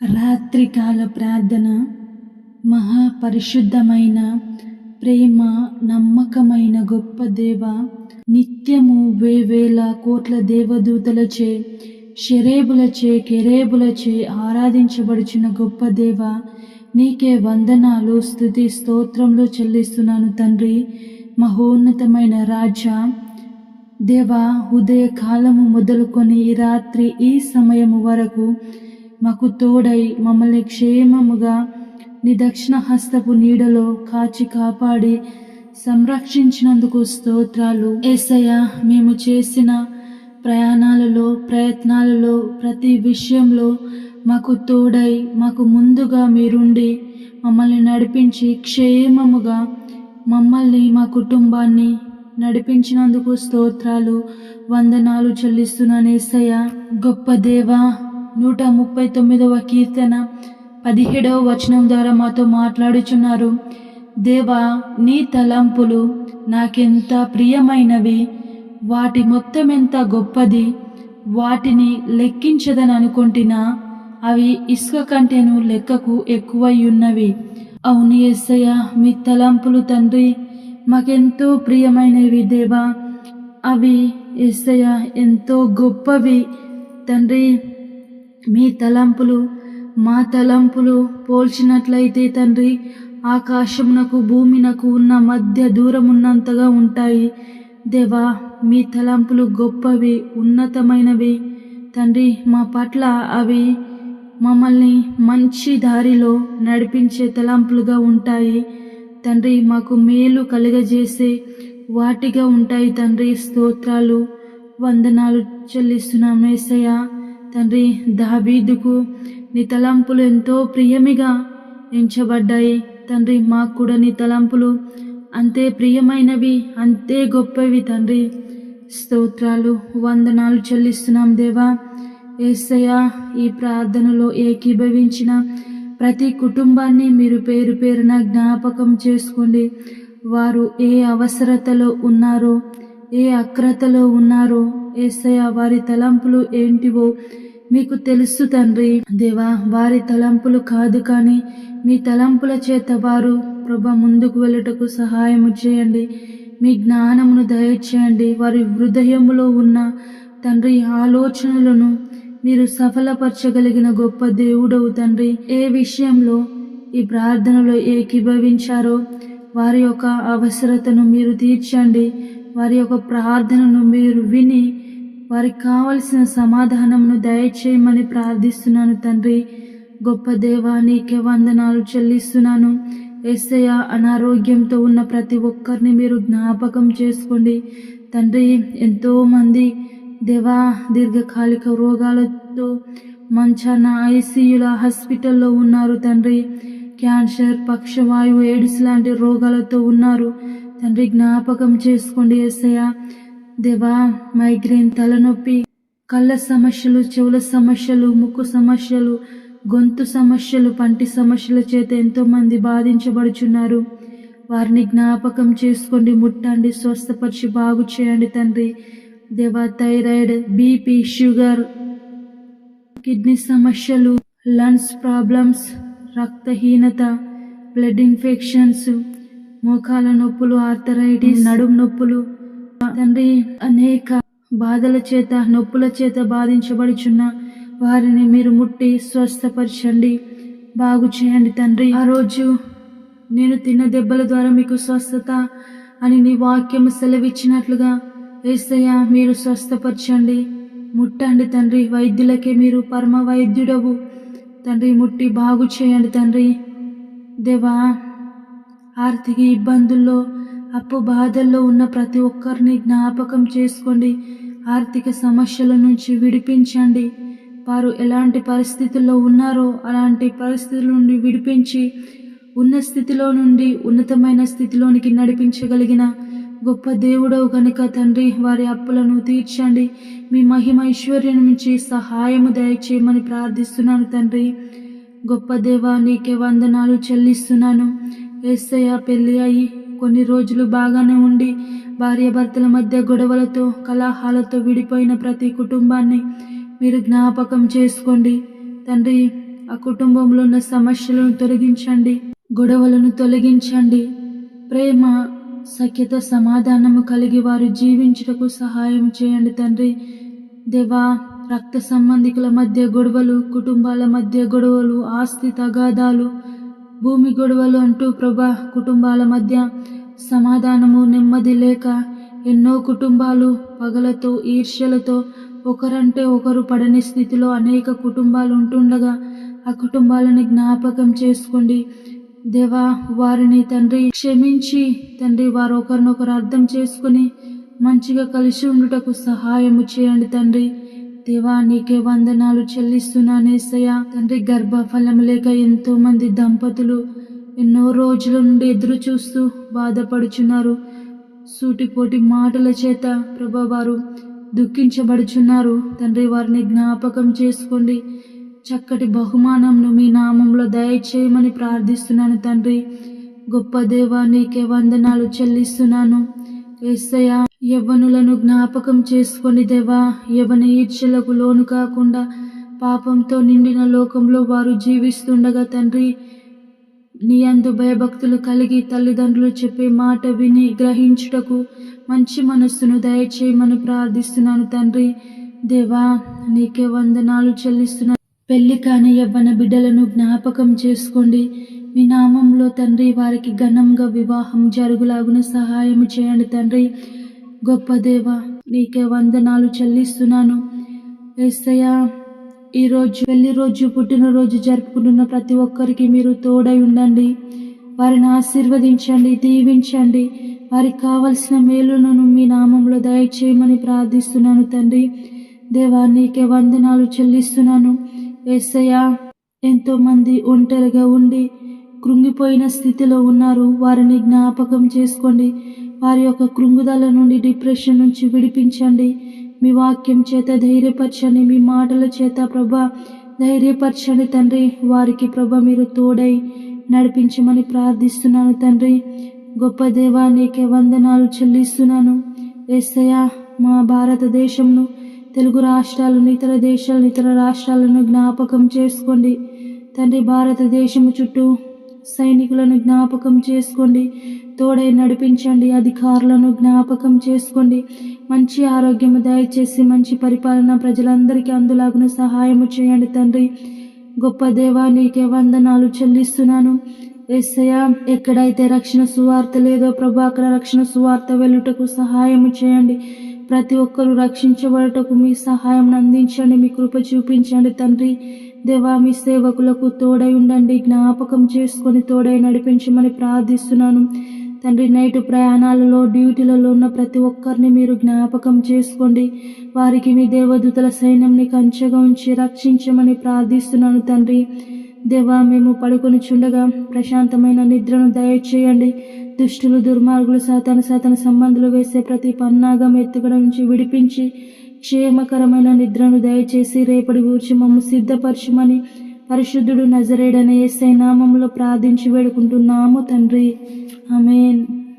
రాత్రికాల ప్రార్థన మహాపరిశుద్ధమైన ప్రేమ నమ్మకమైన గొప్ప దేవ నిత్యము వేవేల కోట్ల దేవదూతలచే షరేబులచే కెరేబులచే ఆరాధించబడుచున్న గొప్ప దేవ నీకే వందనాలు స్థుతి స్తోత్రములు చెల్లిస్తున్నాను తండ్రి. మహోన్నతమైన రాజా దేవ ఉదయ కాలము మొదలుకొని రాత్రి ఈ సమయము వరకు మాకు తోడై మమ్మల్ని క్షేమముగా నీ దక్షిణ హస్తపు నీడలో కాచి కాపాడి సంరక్షించినందుకు స్తోత్రాలు. ఏసయ్య మేము చేసిన ప్రయాణాలలో ప్రయత్నాలలో ప్రతి విషయంలో మాకు తోడై మాకు ముందుగా మీరుండి మమ్మల్ని నడిపించి క్షేమముగా మమ్మల్ని మా కుటుంబాన్ని నడిపించినందుకు స్తోత్రాలు వందనాలు చెల్లిస్తున్నాను ఏసయ్య. గొప్ప దేవా నూట ముప్పై తొమ్మిదవ కీర్తన పదిహేడవ వచనం ద్వారా మాతో మాట్లాడుచున్నారు. దేవా నీ తలంపులు నాకెంత ప్రియమైనవి వాటి మొత్తం ఎంత గొప్పది వాటిని లెక్కించదని అనుకుంటున్నా అవి ఇసుక కంటేను లెక్కకు ఎక్కువై ఉన్నవి అవును ఎస్సయ్య మీ తలంపులు తండ్రి మాకెంతో ప్రియమైనవి దేవా. అవి ఎస్సయ్య ఎంతో గొప్పవి. తండ్రి మీ తలంపులు మా తలంపులు పోల్చినట్లయితే తండ్రి ఆకాశమునకు భూమినకు ఉన్న మధ్య దూరం ఉన్నంతగా ఉంటాయి. దేవా మీ తలంపులు గొప్పవి ఉన్నతమైనవి. తండ్రి మా పట్ల అవి మమ్మల్ని మంచి దారిలో నడిపించే తలంపులుగా ఉంటాయి. తండ్రి మాకు మేలు కలుగజేసే వాటిగా ఉంటాయి తండ్రి స్తోత్రాలు. వందనాలు చెల్లిస్తున్నాం ఏసయ్యా. తండ్రి దావీదుకు నీ తలంపులు ఎంతో ప్రియమిగా ఎంచబడ్డాయి. తండ్రి మాకు కూడా నీ తలంపులు అంతే ప్రియమైనవి అంతే గొప్పవి తండ్రి. స్తోత్రాలు వందనాలు చెల్లిస్తున్నాం దేవా. ఏసయ ఈ ప్రార్థనలో ఏకీభవించిన ప్రతి కుటుంబాన్ని మీరు పేరు పేరున జ్ఞాపకం చేసుకోండి. వారు ఏ అవసరతలో ఉన్నారో ఏ అక్రతలో ఉన్నారో ఏసయ్య వారి తలంపులు ఏంటివో మీకు తెలుసు తండ్రి. దేవా వారి తలంపులు కాదు కానీ మీ తలంపుల చేత వారు ప్రభ ముందుకు వెళ్ళటకు సహాయము చేయండి. మీ జ్ఞానమును దయచేయండి. వారి హృదయములో ఉన్న తండ్రి ఆలోచనలను మీరు సఫలపరచగలిగిన గొప్ప దేవుడవు తండ్రి. ఏ విషయంలో ఈ ప్రార్థనలో ఏకీభవించారో వారి యొక్క అవసరతను మీరు తీర్చండి. వారి యొక్క ప్రార్థనను మీరు విని వారికి కావలసిన సమాధానమును దయచేయమని ప్రార్థిస్తున్నాను తండ్రి. గొప్ప దేవా నీకే వందనాలు చెల్లిస్తున్నాను. ఎస్ఐ అనారోగ్యంతో ఉన్న ప్రతి ఒక్కరిని మీరు జ్ఞాపకం చేసుకోండి. తండ్రి ఎంతోమంది దేవా దీర్ఘకాలిక రోగాలతో మంచాన ఐసీయుల హాస్పిటల్లో ఉన్నారు తండ్రి. క్యాన్సర్ పక్షవాయువు ఎయిడ్స్ లాంటి రోగాలతో ఉన్నారు. తండ్రి జ్ఞాపకం చేసుకోండి ఎస్ఐ దేవా మైగ్రేన్ తలనొప్పి కళ్ళ సమస్యలు చెవుల సమస్యలు ముక్కు సమస్యలు గొంతు సమస్యలు పంటి సమస్యల చేత ఎంతోమంది బాధించబడుచున్నారు. వారిని జ్ఞాపకం చేసుకోండి ముట్టండి స్వస్థపరిచి బాగు చేయండి తండ్రి. దేవా థైరాయిడ్ బీపీ షుగర్ కిడ్నీ సమస్యలు లంగ్స్ ప్రాబ్లమ్స్ రక్తహీనత బ్లడ్ ఇన్ఫెక్షన్స్ మోకాల నొప్పులు ఆర్థరైటిస్ నడుము నొప్పులు తండ్రి అనేక బాధల చేత నొప్పుల చేత బాధించబడుచున్న వారిని మీరు ముట్టి స్వస్థపరచండి. బాగు చేయండి తండ్రి. ఆ రోజు నేను తిన్న దెబ్బల ద్వారా మీకు స్వస్థత అని నీ వాక్యం సెలవిచ్చినట్లుగా ఏసయ్య మీరు స్వస్థపరచండి. ముట్టండి తండ్రి. వైద్యులకే మీరు పరమ వైద్యుడవు తండ్రి ముట్టి బాగు చేయండి తండ్రి. దేవా ఆర్థిక ఇబ్బందుల్లో అప్పు బాధల్లో ఉన్న ప్రతి ఒక్కరిని జ్ఞాపకం చేసుకోండి. ఆర్థిక సమస్యల నుంచి విడిపించండి. వారు ఎలాంటి పరిస్థితుల్లో ఉన్నారో అలాంటి పరిస్థితుల నుండి విడిపించి ఉన్న స్థితిలో నుండి ఉన్నతమైన స్థితిలోనికి నడిపించగలిగిన గొప్ప దేవుడవు గనుక తండ్రి వారి అప్పులను తీర్చండి. మీ మహిమ ఐశ్వర్యం నుంచి సహాయము దయచేయమని ప్రార్థిస్తున్నాను తండ్రి. గొప్ప దేవా నీకే వందనాలు చెల్లిస్తున్నాను. ఏసయ్య పెళ్ళి అయి కొన్ని రోజులు బాగానే ఉండి భార్యాభర్తల మధ్య గొడవలతో కలహాలతో విడిపోయిన ప్రతి కుటుంబాన్ని మీరు జ్ఞాపకం చేసుకోండి. తండ్రి ఆ కుటుంబంలో ఉన్న సమస్యలను తొలగించండి గొడవలను తొలగించండి. ప్రేమ సఖ్యత సమాధానము కలిగి వారు జీవించుటకు సహాయం చేయండి తండ్రి. దేవా రక్త సంబంధికుల మధ్య గొడవలు కుటుంబాల మధ్య గొడవలు ఆస్తి తగాదాలు భూమి గొడవలు అంటూ ప్రభా కుటుంబాల మధ్య సమాధానము నెమ్మది లేక ఎన్నో కుటుంబాలు పగలతో ఈర్ష్యలతో ఒకరంటే ఒకరు పడని స్థితిలో అనేక కుటుంబాలు ఉంటుండగా ఆ కుటుంబాలను జ్ఞాపకం చేసుకోండి. దేవా వారిని తండ్రి క్షమించి తండ్రి వారు ఒకరినొకరు అర్థం చేసుకుని మంచిగా కలిసి ఉండుటకు సహాయము చేయండి తండ్రి. దేవా నీకే వందనాలు చెల్లిస్తున్నానేసయ్యా తండ్రి గర్భఫలం లేక ఎంతో మంది దంపతులు ఎన్నో రోజుల నుండి ఎదురు చూస్తూ బాధపడుచున్నారు. సూటిపోటి మాటల చేత ప్రభా వారు దుఃఖించబడుచున్నారు. తండ్రి వారిని జ్ఞాపకం చేసుకోండి. చక్కటి బహుమానంను మీ నామంలో దయచేయమని ప్రార్థిస్తున్నాను తండ్రి. గొప్ప దేవా నీకే వందనాలు చెల్లిస్తున్నాను. ఏసయ్యా. యవ్వనులను జ్ఞాపకం చేసుకొని దేవా యవన ఈర్షలకు లోను కాకుండా పాపంతో నిండిన లోకంలో వారు జీవిస్తుండగా తండ్రి నీ అందు భయభక్తులు కలిగి తల్లిదండ్రులు చెప్పే మాట విని గ్రహించుటకు మంచి మనస్సును దయచేయమని ప్రార్థిస్తున్నాను తండ్రి. దేవా నీకే వందనాలు చెల్లిస్తున్నాను పెళ్ళి కాని యవ్వన బిడ్డలను జ్ఞాపకం చేసుకోండి. మీ నామంలో తండ్రి వారికి ఘనంగా వివాహం జరుగులాగున సహాయం చేయండి తండ్రి. గొప్ప దేవ నీకే వందనాలు చెల్లిస్తున్నాను. ఏసయ్యా ఈరోజు పెళ్ళి రోజు పుట్టినరోజు జరుపుకుంటున్న ప్రతి ఒక్కరికి మీరు తోడై ఉండండి. వారిని ఆశీర్వదించండి దీవించండి. వారికి కావలసిన మేలులను మీ నామంలో దయచేయమని ప్రార్థిస్తున్నాను తండ్రి. దేవా నీకే వందనాలు చెల్లిస్తున్నాను. ఏసయ్యా ఎంతోమంది ఒంటరిగా ఉండి కృంగిపోయిన స్థితిలో ఉన్నారు. వారిని జ్ఞాపకం చేసుకోండి. వారి యొక్క కృంగుదల నుండి డిప్రెషన్ నుంచి విడిపించండి. మీ వాక్యం చేత ధైర్యపరచండి. మీ మాటల చేత ప్రభా ధైర్యపరచండి తండ్రి. వారికి ప్రభ మీరు తోడై నడిపించమని ప్రార్థిస్తున్నాను తండ్రి. గొప్ప దేవా నీకే వందనాలు చెల్లిస్తున్నాను. ఏసయ మా భారతదేశంను తెలుగు రాష్ట్రాలను ఇతర దేశాలను ఇతర రాష్ట్రాలను జ్ఞాపకం చేసుకోండి. తండ్రి భారతదేశం చుట్టూ సైనికులను జ్ఞాపకం చేసుకోండి. తోడై నడిపించండి. అధికారులను జ్ఞాపకం చేసుకోండి. మంచి ఆరోగ్యము దయచేసి మంచి పరిపాలన ప్రజలందరికీ అందులాగున సహాయము చేయండి తండ్రి. గొప్ప దేవా నీకే వందనాలు చెల్లిస్తున్నాను. ఎస్సయ ఎక్కడైతే రక్షణ సువార్త లేదో ప్రభా అక్కడ రక్షణ సువార్త వెళ్ళుటకు సహాయము చేయండి. ప్రతి ఒక్కరూ రక్షించబడటకు మీ సహాయం అందించండి. మీ కృప చూపించండి తండ్రి. దేవా మీ సేవకులకు తోడై ఉండండి. జ్ఞాపకం చేసుకొని తోడై నడిపించమని ప్రార్థిస్తున్నాను. తండ్రి నైట్ ప్రయాణాలలో డ్యూటీలలో ఉన్న ప్రతి ఒక్కరిని మీరు జ్ఞాపకం చేసుకోండి. వారికి మీ దేవదూతల సైన్యంని కంచెగా ఉంచి రక్షించమని ప్రార్థిస్తున్నాను తండ్రి. దేవా మేము పడుకొని చుండగా ప్రశాంతమైన నిద్రను దయచేయండి. దుష్టులు దుర్మార్గులు సాతాను సాతన సంబంధులు వేసే ప్రతి పన్నాగం ఎత్తుగడ నుంచి విడిపించి క్షేమకరమైన నిద్రను దయచేసి రేపటి గూర్చి మమ్ము సిద్ధపరచమని పరిశుద్ధుడు నజరేడనే ఏసై నామంలో ప్రార్థించి వేడుకుంటున్నాము తండ్రి. ఆమెన్.